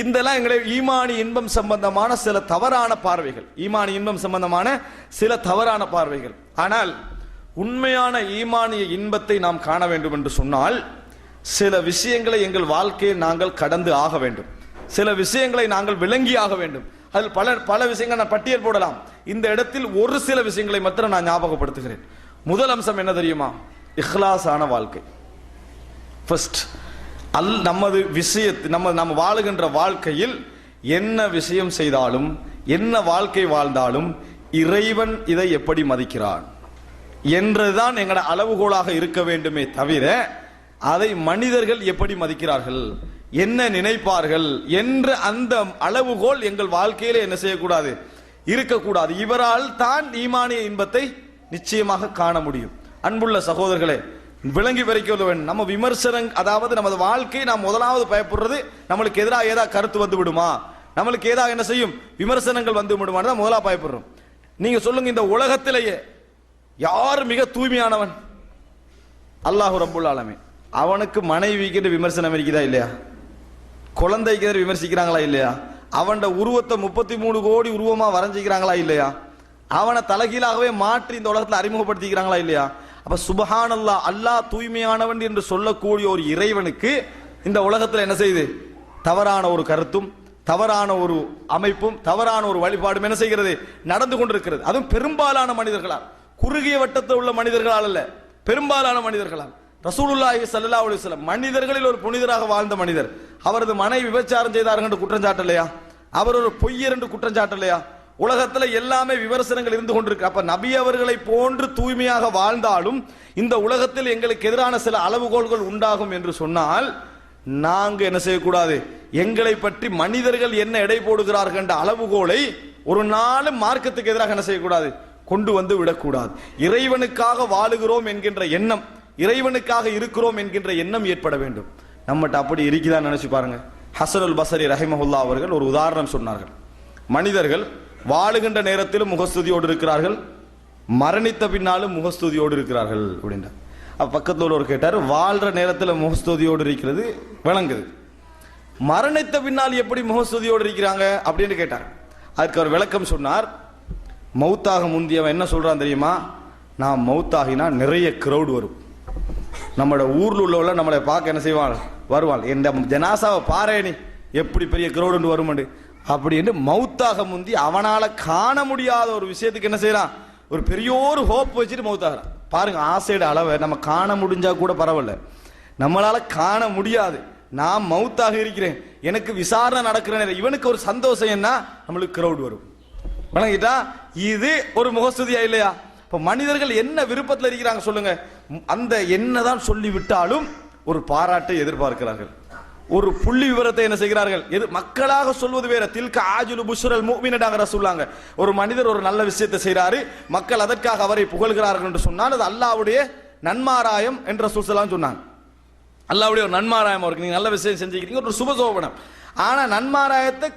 இதெல்லாம் எங்களை ஈமானி இன்பம் சம்பந்தமான சில தவறான பார்வைகள். ஈமானி இன்பம் சம்பந்தமான சில தவறான பார்வைகள். ஆனால் உண்மையான ஈமானிய இன்பத்தை நாம் காண வேண்டும் என்று சொன்னால் சில விஷயங்களை எங்கள் வாழ்க்கையை நாங்கள் கடந்து ஆக வேண்டும். சில விஷயங்களை நாங்கள் விளங்கி ஆக வேண்டும். அதில் பல பல விஷயங்கள் நான் பட்டியல் போடலாம். இந்த இடத்தில் ஒரு சில விஷயங்களை மாத்திரம் நான் ஞாபகப்படுத்துகிறேன். முதல் அம்சம் என்ன தெரியுமா? இஹ்லாஸான வாழ்க்கை. ஃபர்ஸ்ட் அல் நமது விஷயத்து நம்ம நம்ம வாழுகின்ற வாழ்க்கையில் என்ன விஷயம் செய்தாலும் என்ன வாழ்க்கை வாழ்ந்தாலும் இறைவன் இதை எப்படி மதிக்கிறான்? என்றுதான் எங்களோட அளவுகோலாக இருக்க வேண்டுமே தவிர அதை மனிதர்கள் எப்படி மதிக்கிறார்கள்? என்ன நினைப்பார்கள்? என்ற அந்த அளவுகோல் எங்கள் வாழ்க்கையில என்ன செய்யக்கூடாது? இருக்கக்கூடாது. இவரால் தான் ஈமானிய இன்பத்தை நிச்சயமாக காண முடியும். அன்புள்ள சகோதரர்களே விளங்கி வரைக்க வேண்டும் நம்ம விமர்சனம் அதாவது நமது வாழ்க்கை நாம் முதலாவது பயப்படுறது நம்மளுக்கு எதிராக ஏதாவது கருத்து வந்து விடுமா? நம்மளுக்கு ஏதாவது என்ன செய்யும்? விமர்சனங்கள் வந்து விடுமான்னு தான் முதலாக பயப்படுறோம். நீங்க சொல்லுங்க இந்த உலகத்திலேயே யார் மிக தூய்மையானவன்? அல்லாஹு ரப்புல் ஆலமீன். அவனுக்கு மனைவிக்கிட்ட விமர்சனம் இருக்குதா இல்லையா? குழந்தைக்கு விமர்சிக்கிறாங்களா இல்லையா? அவனோட உருவத்தை முப்பத்தி மூணு கோடி உருவமா வரைஞ்சிக்கிறாங்களா இல்லையா? அவனை தலைகீழாகவே மாற்றி இந்த உலகத்தில் அறிமுகப்படுத்திக்கிறாங்களா இல்லையா? அப்ப சுபஹானல்லா அல்லாஹ் தூய்மையானவன் என்று சொல்லக்கூடிய ஒரு இறைவனுக்கு இந்த உலகத்தில் என்ன செய்யுது? தவறான ஒரு கருத்தும் தவறான ஒரு அமைப்பும் தவறான ஒரு வழிபாடும் என்ன செய்கிறது? நடந்து கொண்டிருக்கிறது. அதுவும் பெரும்பாலான மனிதர்களால். குறுகிய வட்டத்தில் உள்ள மனிதர்களால் அல்ல. பெரும்பாலான மனிதர்களால். ரசூலுல்லாஹி சல்லா அலைஹி வஸல்லம் மனிதர்களில் ஒரு புனிதராக வாழ்ந்த மனிதர். அவரது மனைவி விபச்சாரம் செய்தார்கள் என்று குற்றம் சாட்டலையா அவர் ஒரு பொய்யர் என்று குற்றம் சாட்டலையா உலகத்தில் எல்லாமே விமர்சனங்கள் இருந்து கொண்டிருக்கு. அப்ப நபி அவர்களை போன்று தூய்மையாக வாழ்ந்தாலும் இந்த உலகத்தில் எங்களுக்கு எதிரான சில அளவுகோல்கள் உண்டாகும் என்று சொன்னால் நாங்க என்ன செய்யக்கூடாது? எங்களை பற்றி மனிதர்கள் என்ன எடை போடுகிறார்கள் என்ற அளவுகோலை ஒரு நாளும் மார்க்கத்துக்கு எதிராக என்ன செய்யக்கூடாது? கொண்டு வந்து விடக்கூடாது. இறைவனுக்காக வாழுகிறோம் என்கின்ற எண்ணம் இறைவனுக்காக இருக்கிறோம் என்கின்ற எண்ணம் ஏற்பட வேண்டும். நம்மகிட்ட அப்படி இருக்குதான் நினைச்சு பாருங்க. ஹசனுல் பசரி ரஹிமஹுல்லா அவர்கள் ஒரு உதாரணம் சொன்னார்கள். மனிதர்கள் வாழுகின்ற நேரத்திலும் முகஸ்துதியோடு இருக்கிறார்கள். மரணித்த பின்னாலும் முகஸ்துதியோடு இருக்கிறார்கள் அப்படின்றார். பக்கத்தில் உள்ளவர் கேட்டார் வாழ்ற நேரத்தில் முகஸ்துதியோடு இருக்கிறது விளங்குது. மரணித்த பின்னால் எப்படி முகஸ்துதியோடு இருக்கிறாங்க? அப்படின்னு கேட்டார். அதுக்கு அவர் விளக்கம் சொன்னார். மௌத்தாக முந்தியவன் என்ன சொல்கிறான் தெரியுமா? நான் மௌத்தாகினா நிறைய க்ரௌடு வரும். நம்மளோட ஊரில் உள்ளவள நம்மளை பார்க்க என்ன செய்வாள்? வருவாள். இந்த ஜனாசாவை பாரே நீ எப்படி பெரிய க்ரௌடுன்னு வருமண்டு அப்படின்னு மௌத்தாக முந்தி அவனால காண முடியாத ஒரு விஷயத்துக்கு என்ன செய்யறான்? ஒரு பெரிய ஒரு ஹோப் வச்சுட்டு மௌத்தாகிறான் பாருங்க ஆசையோட அளவை நம்ம காண முடிஞ்சா கூட பரவாயில்ல. நம்மளால காண முடியாது. நான் மௌத்தாக இருக்கிறேன். எனக்கு விசாரணை நடக்கிற நேரம் இவனுக்கு ஒரு சந்தோஷம் என்ன? நம்மளுக்கு கிரௌட் வரும். வணங்கிட்டா இது ஒரு முகஸ்துதியா இல்லையா? இப்ப மனிதர்கள் என்ன விருப்பத்தில் இருக்கிறாங்க சொல்லுங்க. அந்த என்னதான் சொல்லி விட்டாலும் ஒரு பாராட்டை எதிர்பார்க்கிறார்கள். ஒரு புள்ளி விவரத்தை என்ன செய்கிறார்கள்? எது மக்களாக சொல்வது வேற. தில்க ஆஜுலு புஷ்ரல் மூமினடாக சொல்லாங்க ஒரு மனிதர் ஒரு நல்ல விஷயத்தை செய்கிறாரு மக்கள் அதற்காக அவரை புகழ்கிறார்கள் என்று சொன்னால் அது அல்லாவுடைய நன்மாராயம் என்ற சுசலாம் சொன்னாங்க. அல்லாவுடைய ஒரு நன்மாராயம் அவருக்கு. நீங்கள் நல்ல விஷயம் செஞ்சுக்கிறீங்க ஒரு சுபசோபனம் ஆனால் நன்மாராயத்தை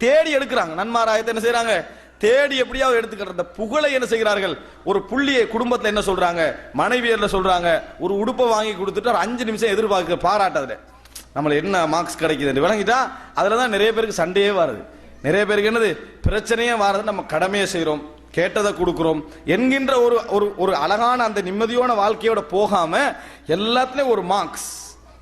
தேடி எடுக்கிறாங்க. நன்மாராயத்தை என்ன செய்கிறாங்க தேடி எப்படியாவது எடுத்துக்கிற அந்த புகழை என்ன செய்கிறார்கள்? ஒரு புள்ளியை குடும்பத்தில் என்ன சொல்கிறாங்க மனைவியரில் சொல்கிறாங்க ஒரு உடுப்பை வாங்கி கொடுத்துட்டு ஒரு அஞ்சு நிமிஷம் எதிர்பார்க்க பாராட்டதில்லை நம்மள என்ன மார்க்ஸ் கிடைக்குது விளங்கிட்டா அதில் தான் நிறைய பேருக்கு சண்டையே வருது. நிறைய பேருக்கு என்னது? பிரச்சனையே வர்றது நம்ம கடமையை செய்கிறோம் கேட்டதை கொடுக்குறோம். என்கின்ற ஒரு ஒரு ஒரு அழகான அந்த நிம்மதியான வாழ்க்கையோட போகாமல் எல்லாத்துலேயும் ஒரு மார்க்ஸ்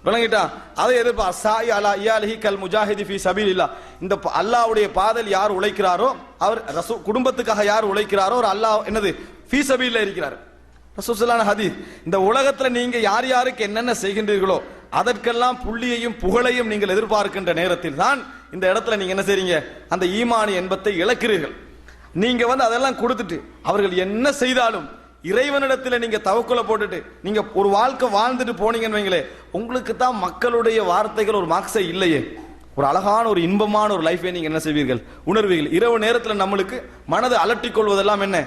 விளங்கிட்டா? அதை எதிர்ப்பா சாய் அலா இயாலி கல் முஜாஹிதி ஃபி சபீலில்லா. இந்த அல்லாவுடைய அல்லாஹ்வுடைய பாதல் யார் உழைக்கிறாரோ அவர் ரசூ குடும்பத்துக்காக யார் உழைக்கிறாரோ அவர் அல்லாஹ் என்னது? ஃபீ சபீலில் இருக்கிறார். ரசூலுல்லாஹி ஹதீஸ். இந்த உலகத்தில் நீங்கள் யார் யாருக்கு என்னென்ன செய்கின்றீர்களோ அதற்கெல்லாம் புள்ளியையும் புகழையும் நீங்கள் எதிர்பார்க்கின்ற நேரத்தில் தான் இந்த இடத்துல நீங்க என்ன செய்றீங்க? அந்த ஈமானி என்பத்தை இழக்கிறீர்கள். நீங்க வந்து அதெல்லாம் கொடுத்துட்டு அவர்கள் என்ன செய்தாலும் இறைவனிடத்தில் நீங்க தவக்குல போட்டுட்டு நீங்க ஒரு வாழ்க்கை வாழ்ந்துட்டு போனீங்கன்னு வைங்களே உங்களுக்கு தான் மக்களுடைய வார்த்தைகள் ஒரு மார்க்ஸே இல்லையே. ஒரு அழகான ஒரு இன்பமான ஒரு லைஃபை நீங்க என்ன செய்வீர்கள்? உணர்வீர்கள். இரவு நேரத்தில் நம்மளுக்கு மனதை அலட்டிக் கொள்வதெல்லாம் என்ன?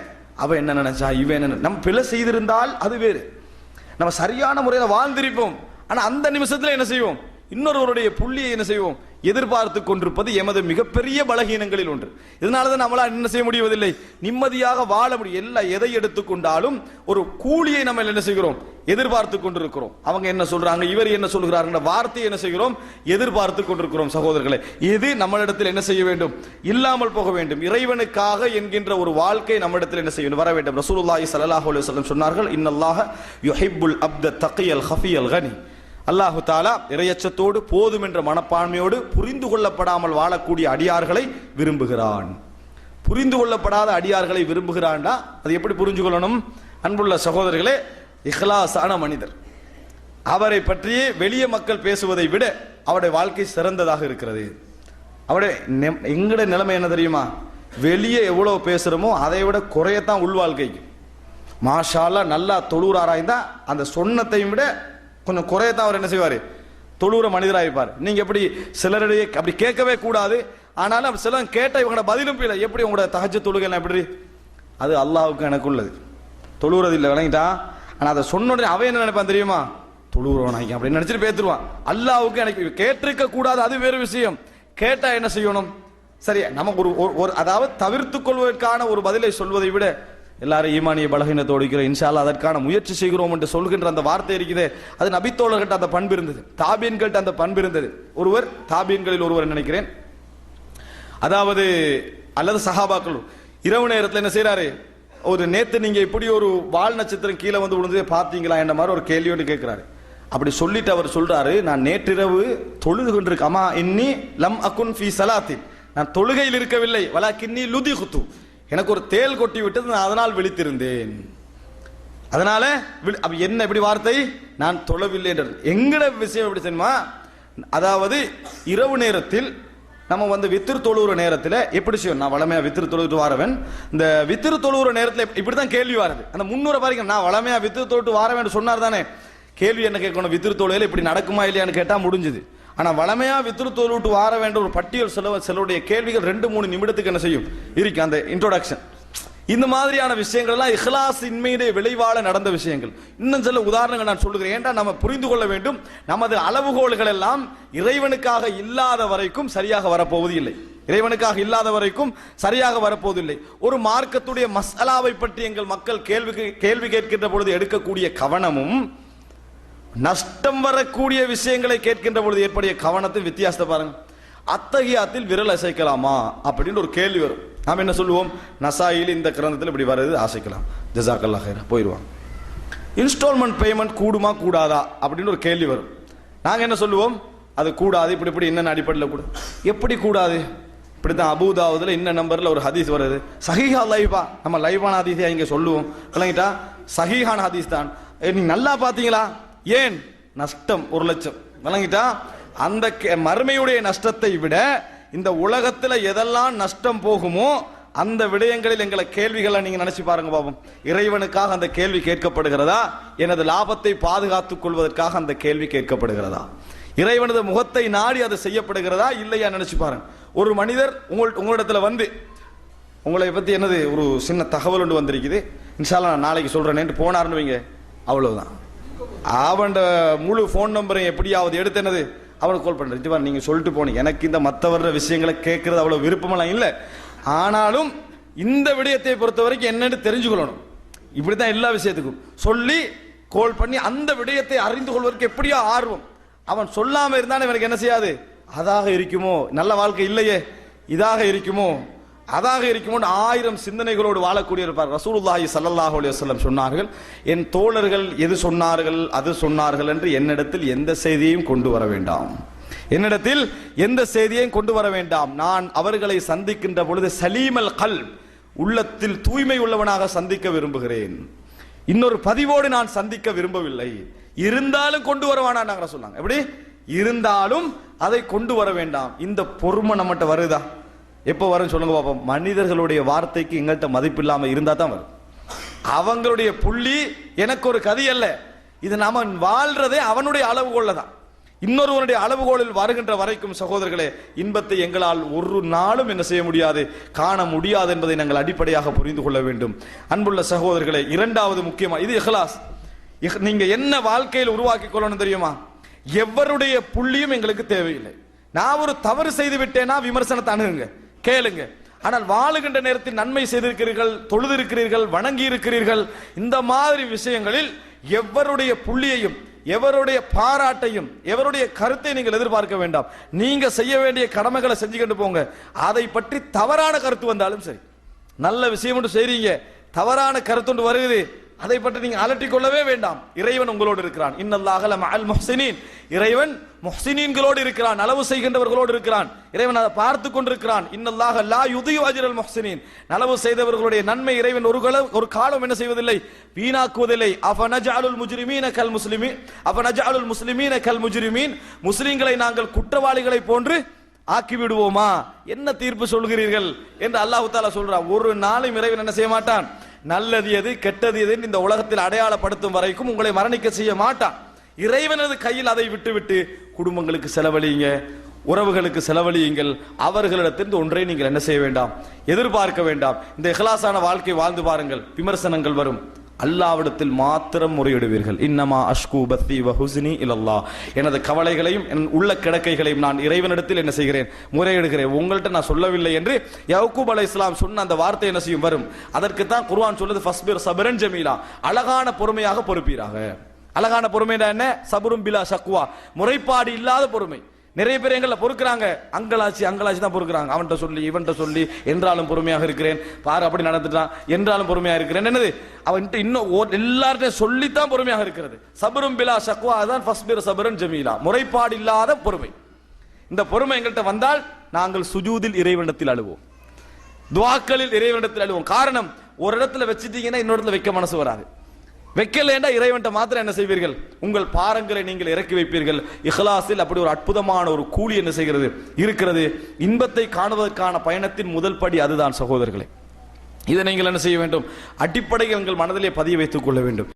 அவ என்ன நினைச்சா இவன் என்ன நம்ம பிழை செய்திருந்தால் அது வேறு. நம்ம சரியான முறையில் வாழ்ந்திருப்போம். ஆனா அந்த நிமிஷத்துல என்ன செய்வோம்? இன்னொருவருடைய புள்ளியை என்ன செய்வோம்? எதிர்பார்த்து கொண்டிருப்பது எமது மிகப்பெரிய பலகீனங்களில் ஒன்று. இதனால தான் நம்மளால் என்ன செய்ய முடிவதில்லை? நிம்மதியாக வாழ முடியும். எல்லா எதை எடுத்துக்கொண்டாலும் ஒரு கூலியை நம்ம என்ன செய்கிறோம்? எதிர்பார்த்து கொண்டிருக்கிறோம். அவங்க என்ன சொல்றாங்க? இவர் என்ன சொல்கிறாருன்ற வார்த்தையை என்ன செய்கிறோம்? எதிர்பார்த்து கொண்டிருக்கிறோம் சகோதரர்களை. இது நம்மளிடத்தில் என்ன செய்ய வேண்டும்? இல்லாமல் போக வேண்டும். இறைவனுக்காக என்கின்ற ஒரு வாழ்க்கை நம்மிடத்தில் என்ன செய்ய வேண்டும் வர வேண்டும். ரசூலுல்லாஹி ஸல்லல்லாஹு அலைஹி வஸல்லம் சொன்னார்கள் இன்னல்லாஹ யுஹிப்புல் அப்த தக்கியல் ஹஃபியல் கனி. அல்லாஹு தாலா இரையச்சத்தோடு போதும் என்ற மனப்பான்மையோடு புரிந்து கொள்ளப்படாமல் வாழக்கூடிய அடியார்களை விரும்புகிறான். புரிந்து கொள்ளப்படாத அடியார்களை விரும்புகிறான்டா அது எப்படி புரிஞ்சு கொள்ளணும்? அன்புள்ள சகோதரர்களே இஹ்லாசான மனிதர். அவரை பற்றியே வெளிய மக்கள் பேசுவதை விட அவருடைய வாழ்க்கை சிறந்ததாக இருக்கிறது. அவருடைய எங்களுடைய நிலைமை என்ன தெரியுமா? வெளியே எவ்வளோ பேசுகிறோமோ அதை விட குறையத்தான் உள்வாழ்க்கைக்கு. மாஷாலாம் நல்லா தொழுறாராய்ந்தா அந்த சொன்னத்தையும் விட கொஞ்சம் குறையத்தான் அவர் என்ன செய்வார்? தொழுற மனிதராக இருப்பார் நீங்க எப்படி சிலருடைய அப்படி கேட்கவே கூடாது. ஆனாலும் சிலர் கேட்ட இவங்களோட பதிலும் இல்லை எப்படி உங்களோட தகஜ தொழுகை எப்படி? அது அல்லாவுக்கு எனக்கு உள்ளது. தொழுகிறது இல்லை விளங்கிட்டா? ஆனால் அதை சொன்ன உடனே அவன் என்ன நினைப்பான் தெரியுமா? தொழுகிறவன் அப்படின்னு நினைச்சிட்டு பேத்துருவான். அல்லாவுக்கு எனக்கு கேட்டிருக்க கூடாது அது வேறு விஷயம். கேட்டால் என்ன செய்யணும்? சரி நமக்கு ஒரு ஒரு- ஒரு அதாவது தவிர்த்துக் கொள்வதற்கான ஒரு பதிலை சொல்வதை விட எல்லாரும் ஈமானிய பலகீனத்தோடு இருக்கிறோம். இன்ஷால்லா அதற்கான முயற்சி செய்கிறோம் என்று சொல்கின்ற அந்த வார்த்தை இருக்குது. அது நபித்தோழர்கிட்ட அந்த பண்பு இருந்தது. தாபீன்கிட்ட அந்த பண்பு இருந்தது. ஒருவர் தாபீன்களில் ஒருவர் நினைக்கிறேன்? அதாவது அல்லது சஹாபாக்கள் இரவு நேரத்தில் என்ன செய்கிறாரு ஒரு நேத்து நீங்க இப்படி ஒரு வால் நட்சத்திரம் கீழே வந்து விழுந்ததே பார்த்தீங்களா என்ற மாதிரி ஒரு கேள்வியோடு கேட்கிறாரு. அப்படி சொல்லிட்டு அவர் சொல்றாரு நான் நேற்றிரவு தொழுது கொண்டிருக்க அம்மா இன்னி லம் அகுன் ஃபி சலாத்தின். நான் தொழுகையில் இருக்கவில்லை வலா கின்னி லுதி குத்து எனக்கு ஒரு தேல் கொட்டி விட்டது நான் அதனால் விழித்திருந்தேன். அதனால வி- என்ன இப்படி வார்த்தை? நான் தொழவில்லை என்றது எங்கட விஷயம் எப்படி தெரியுமா? அதாவது இரவு நேரத்தில் நம்ம வந்து வித்திரு தொழுகிற நேரத்தில் எப்படி செய்யும் நான் வளமையாக வித்திரு தொழுகிட்டு வரவன். இந்த வித்திரு தொழுகிற நேரத்தில் இப்படி தான் கேள்வி வருது. அந்த முன்னூறு பாருங்க நான் வளமையா வித்திரு தொழுட்டு வரவேன் சொன்னார் தானே கேள்வி என்ன கேட்கணும்? வித்திரு தொழுகையில் இப்படி நடக்குமா இல்லையான்னு கேட்டால் முடிஞ்சுது. ஆனால் வளமையாக வித்திரு தொழுவிட்டு வார வேண்டிய ஒரு பட்டியல் சில சிலருடைய கேள்விகள் ரெண்டு மூணு நிமிடத்துக்கு என்ன செய்யும்? இருக்கு அந்த இன்ட்ரோடக்ஷன் இந்த மாதிரியான விஷயங்கள் எல்லாம் இஹ்லாஸ் இன்மையுடைய விளைவால நடந்த விஷயங்கள். இன்னும் சில உதாரணங்கள் நான் சொல்லுகிறேன். ஏன்டா நம்ம புரிந்து கொள்ள வேண்டும்? நமது அளவுகோல்கள் எல்லாம் இறைவனுக்காக இல்லாத வரைக்கும் சரியாக வரப்போவது இல்லை இறைவனுக்காக இல்லாத வரைக்கும் சரியாக வரப்போவதில்லை. ஒரு மார்க்கத்துடைய மசாலாவை பற்றி எங்கள் மக்கள் கேள்வி கேள்வி கேட்கின்ற பொழுது எடுக்கக்கூடிய கவனமும் நஷ்டம் வரக்கூடிய விஷயங்களை கேட்கின்ற பொழுது ஏற்படைய கவனத்தின் வித்தியாசத்தை பாருங்க. அத்தகையாத்தில் விரல் அசைக்கலாமா? அப்படின்னு ஒரு கேள்வி வரும். நாம் என்ன சொல்லுவோம்? நசாயில் இந்த கிரந்தத்தில் இப்படி வர்றது அசைக்கலாம். ஜசாக்கல்லா ஹைரா போயிடுவாங்க இன்ஸ்டால்மெண்ட் பேமெண்ட் கூடுமா கூடாதா? அப்படின்னு ஒரு கேள்வி வரும். நாங்கள் என்ன சொல்லுவோம்? அது கூடாது இப்படி இப்படி என்னென்ன அடிப்படையில் கூட. எப்படி கூடாது? இப்படி தான் அபூதாவதுல இன்ன நம்பரில் ஒரு ஹதீஸ் வருது. சஹிஹா லைவா. நம்ம லைவான ஹதீஸை இங்கே சொல்லுவோம். விளங்கிட்டா? சஹிஹான ஹதீஸ் தான். நீங்கள் நல்லா பார்த்தீங்களா? ஏன் நஷ்டம் ஒரு லட்சம்? விளங்கிட்டா? அந்த கே- மறுமையுடைய நஷ்டத்தை விட இந்த உலகத்துல எதெல்லாம் நஷ்டம் போகுமோ அந்த விடயங்களில் எங்களை கேள்விகளை நீங்க நினைச்சு பாருங்க பாபம். இறைவனுக்காக அந்த கேள்வி கேட்கப்படுகிறதா? எனது லாபத்தை பாதுகாத்துக் கொள்வதற்காக அந்த கேள்வி கேட்கப்படுகிறதா? இறைவனது முகத்தை நாடி அது செய்யப்படுகிறதா? இல்லையா நினைச்சு பாருங்க. ஒரு மனிதர் உங்கள் உங்களிடத்துல வந்து உங்களை பத்தி என்னது ஒரு சின்ன தகவல் ஒன்று வந்திருக்குது. இன்ஷால்லா நான் நாளைக்கு சொல்றேன் போனார்னு வைங்க. அவ்வளவுதான். அவன் முழு ஃபோன் நம்பரை எப்படியாவது எடுத்து என்னது? அவனுக்கு கால் பண்ணுறேன் இதுவா நீங்கள் சொல்லிட்டு போனீங்க. எனக்கு இந்த மற்றவர விஷயங்களை கேட்குறது அவ்வளோ விருப்பமெல்லாம் இல்லை. ஆனாலும் இந்த விடயத்தை பொறுத்த வரைக்கும் என்னென்னு தெரிஞ்சுக்கொள்ளணும். இப்படி தான் எல்லா விஷயத்துக்கும். சொல்லி கோல் பண்ணி அந்த விடயத்தை அறிந்து கொள்வதற்கு எப்படியோ ஆர்வம். அவன் சொல்லாமல் இருந்தான் இவனுக்கு என்ன செய்யாது? அதாக இருக்குமோ? நல்ல வாழ்க்கை இல்லையே. இதாக இருக்குமோ? அதாக இருக்கும் ஆயிரம் சிந்தனைகளோடு வாழக்கூடிய இருப்பார். ரசூலுல்லாஹி சல்லாஹ் அலைஹி சொன்னார்கள் என் தோழர்கள் எது சொன்னார்கள் அது சொன்னார்கள் என்று என்னிடத்தில் எந்த செய்தியையும் கொண்டு வர வேண்டாம். என்னிடத்தில் எந்த செய்தியையும் கொண்டு வர வேண்டாம். நான் அவர்களை சந்திக்கின்ற பொழுது சலீமல் கல் உள்ளத்தில் தூய்மை உள்ளவனாக சந்திக்க விரும்புகிறேன். இன்னொரு பதிவோடு நான் சந்திக்க விரும்பவில்லை. இருந்தாலும் கொண்டு வரவானா சொன்னாங்க எப்படி? இருந்தாலும் அதை கொண்டு வர வேண்டாம். இந்த பொறுமை நம்மகிட்ட வருதா? எப்போ வரும் சொல்லுங்க பாப்போம். மனிதர்களுடைய வார்த்தைக்கு எங்கள்கிட்ட மதிப்பு இல்லாமல் இருந்தால் தான் வரும். அவங்களுடைய புள்ளி எனக்கு ஒரு கதி அல்ல. இது நாம வாழ்றதே அவனுடைய அளவுகோல தான். இன்னொருவனுடைய அளவுகோலில் வருகின்ற வரைக்கும் சகோதரர்களே இன்பத்தை எங்களால் ஒரு நாளும் என்ன செய்ய முடியாது காண முடியாது என்பதை நாங்கள் அடிப்படையாக புரிந்து கொள்ள வேண்டும். அன்புள்ள சகோதரர்களே இரண்டாவது முக்கியமாக இது இஹ்லாஸ். இஹ்- நீங்க என்ன வாழ்க்கையில் உருவாக்கி கொள்ளணும் தெரியுமா? எவருடைய புள்ளியும் எங்களுக்கு தேவையில்லை. நான் ஒரு தவறு செய்து விட்டேனா விமர்சனத்தை அணுகுங்க. கேளுங்க. ஆனால் வாழுகின்ற நேரத்தில் நன்மை செய்திருக்கிறீர்கள் தொழுதிருக்கிறீர்கள் வணங்கி இருக்கிறீர்கள் இந்த மாதிரி விஷயங்களில் எவருடைய புள்ளியையும் எவருடைய பாராட்டையும் எவருடைய கருத்தை நீங்கள் எதிர்பார்க்க வேண்டாம். நீங்க செய்ய வேண்டிய கடமைகளை செஞ்சுக்கிட்டு போங்க. அதை பற்றி தவறான கருத்து வந்தாலும் சரி. நல்ல விஷயம் ஒன்று செய்றீங்க. தவறான கருத்து ஒன்று வருகிறது. அதை பற்றி நீங்க அலட்டிக் கொள்ளவே வேண்டாம். இறைவன் உங்களோடு இருக்கிறான். இன்னல்லாகல அல் மஹ்சினின். இறைவன் முஹ்சினீன்களோடு இருக்கிறான். நலவு செய்கின்றவர்களோடு இருக்கிறான். இறைவன் அதை பார்த்து கொண்டிருக்கிறான். இன்னல்லாக லா யுதியு அஜ்ரல் முஹ்சினீன். நலவு செய்தவர்களுடைய நன்மை இறைவன் ஒரு காலம் ஒரு காலம் என்ன செய்வதில்லை? வீணாக்குவதில்லை. அஃபனஜஅலுல் முஜ்ரிமீன கல் முஸ்லிமீன் அஃபனஜஅலுல் முஸ்லிமீன கல் முஜ்ரிமீன். முஸ்லிம்களை நாங்கள் குற்றவாளிகளை போன்று ஆக்கி விடுவோமா என்ன தீர்ப்பு சொல்கிறீர்கள்? என்று அல்லாஹு தாலா சொல்றான் ஒரு நாளும் இறைவன் என்ன செய்ய மாட்டான்? நல்லது எது கெட்டது எதுன்னு இந்த உலகத்தில் அடையாளப்படுத்தும் வரைக்கும் உங்களை மரணிக்க செய்ய மாட்டான். இறைவனது கையில் அதை விட்டுவிட்டு குடும்பங்களுக்கு செலவழியுங்க உறவுகளுக்கு செலவழியுங்கள். அவர்களிடத்திலிருந்து ஒன்றை நீங்கள் என்ன செய்ய வேண்டாம்? எதிர்பார்க்க வேண்டாம். இந்த இஹ்லாஸான வாழ்க்கை வாழ்ந்து பாருங்கள். விமர்சனங்கள் வரும். அல்லாவிடத்தில் மாத்திரம் முறையிடுவீர்கள். இன்னமா அஷ்கு பத்தி வஹுசினி இல்லல்லா எனது கவலைகளையும் என் உள்ள கிடக்கைகளையும் நான் இறைவனிடத்தில் என்ன செய்கிறேன்? முறையிடுகிறேன். உங்கள்கிட்ட நான் சொல்லவில்லை என்று யவுக்கூப் அலை இஸ்லாம் சொன்ன அந்த வார்த்தை என்ன செய்யும்? வரும். அதற்கு தான் குர்வான் சொல்லுது ஃபஸ்பிர் சபரன் ஜமீலா. அழகான பொறுமையாக பொறுப்பீராக. அழகான பொறுமைனா என்ன? சபுரும் பிலா சக்குவா முறைப்பாடு இல்லாத பொறுமை. நிறைய பேர் எங்களை பொறுக்கிறாங்க. அங்கலாச்சி அங்கலாச்சி தான் பொறுக்கிறாங்க. அவன்கிட்ட சொல்லி இவன்கிட்ட சொல்லி என்றாலும் பொறுமையாக இருக்கிறேன். பாரு அப்படி நடந்துட்டான். என்றாலும் பொறுமையாக இருக்கிறேன். என்னது? அவன்கிட்ட இன்னும் ஓ- எல்லார்ட்டையும் சொல்லித்தான் பொறுமையாக இருக்கிறது. சபரும் பிலா ஷக்வா ஃபஸ்ட் ஃபஸ்பிர் சபரன் ஜமீலா. முறைப்பாடு இல்லாத பொறுமை. இந்த பொறுமை எங்கள்கிட்ட வந்தால் நாங்கள் சுஜூதில் இறைவனிடத்தில் அழுவோம். துவாக்களில் இறைவனிடத்தில் அழுவோம். காரணம் ஒரு இடத்துல வச்சிட்டீங்கன்னா இன்னொரு இடத்துல வைக்க மனசு வராது. வைக்கலேண்டா இறைவன்ட்ட மாத்திரம் என்ன செய்வீர்கள்? உங்கள் பாரங்களை நீங்கள் இறக்கி வைப்பீர்கள். இஹ்லாஸில் அப்படி ஒரு அற்புதமான ஒரு கூலி என்ன செய்கிறது? இருக்கிறது. இன்பத்தை காணுவதற்கான பயணத்தின் முதல் படி அதுதான் சகோதரர்களே. இதை நீங்கள் என்ன செய்ய வேண்டும்? அடிப்படையில் உங்கள் மனதிலே பதிய வைத்துக் கொள்ள வேண்டும்.